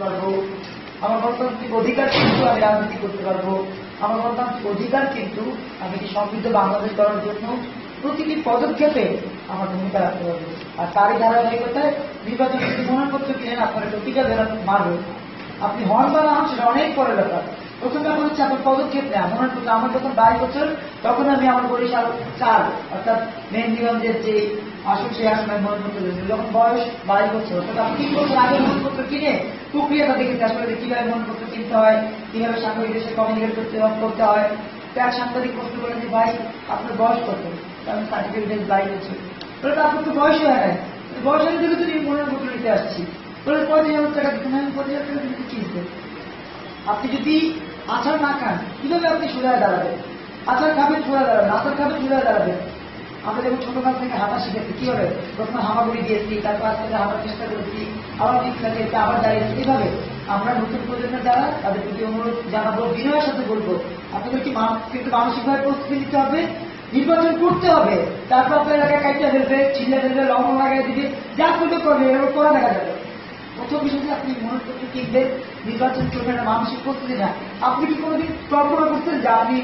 পারব। আমার গণতান্ত্রিক অধিকার কিন্তু আমি রাজনীতি করতে পারব। আমার গণতান্ত্রিক অধিকার কিন্তু আমি কি সমৃদ্ধ বাংলাদেশ করার জন্য প্রতিটি পদক্ষেপে আমার ভূমিকা রাখতে পারব। আর তারই ধারাবাহিকতায় নির্বাচন করতে কিনেন আপনার প্রতিটা জেলা মারবে আপনি হন বা না হন, সেটা অনেক ব্যাপার হচ্ছে আপনার পদক্ষেপ নেওয়া। মনে করতে আমার যখন বাইশ বছর, তখন আমি আমার বরিশাল চার, অর্থাৎ মেহেন্দিগঞ্জের যে আসন, সেই আসন আমি মনোনয়নপত্র যখন বয়স বাইশ বছর, অর্থাৎ আপনি তিন বছর আগে মনোনয়নপত্র কিনে প্রক্রিয়াটা দেখেছি আসলে কীভাবে মনোনয়নপত্র কিনতে হয়, কীভাবে সাংবাদিকদের সাথে কমিউনিকেট করতে করতে হয়। তো সাংবাদিক প্রশ্ন করেন যে, ভাই, আপনার বয়স কত? আমি সার্টিফিকেট বাইশ বছর। বলে, তো আপনার তো বয়স হয়ে গেছে বয়স হয়ে গেলে তুমি মনোনয়নপত্র নিতে আসছি। বলে পঁচিশ হাজার টাকা দিতে আমি হাজার টাকা দিতে কি আপনি যদি আচার না খান, কীভাবে আপনি সোজায় দাঁড়াবেন? আচার খাবেন সোজা দাঁড়াবেন, আচার খাবেন সোজায় দাঁড়াবেন। আমরা যখন ছোটকাল থেকে হাঁটা শিখেছি, কি হবে? প্রথমে হামাগুড়ি দিয়েছি, তারপর আস্তে আস্তে হাঁটার চেষ্টা করেছি, আবার রিক্সা দিয়েছি আবার দাঁড়িয়েছি। এইভাবে আমরা নতুন প্রজন্মের দ্বারা তাদের প্রতি অনুরোধ জানাব? বিনয়ের সাথে বলব। আপনাদের কি কিন্তু মানসিকভাবে প্রস্তুতি নিতে হবে, নির্বাচন করতে হবে। তারপর আপনার এলাকায় কাইটা ফেলবে, ছিঁড়ে ফেলবে, লবণ লাগাই দিবে, যা করবে করবে, এরকম করে দেখা যাবে। প্রথম বিষয় যে আপনি মনে করতে কিনবেন নির্বাচন করবেন না, মানসিক প্রস্তুতি না আপনি কি কোনোদিন কল্পনা করছেন যে আপনি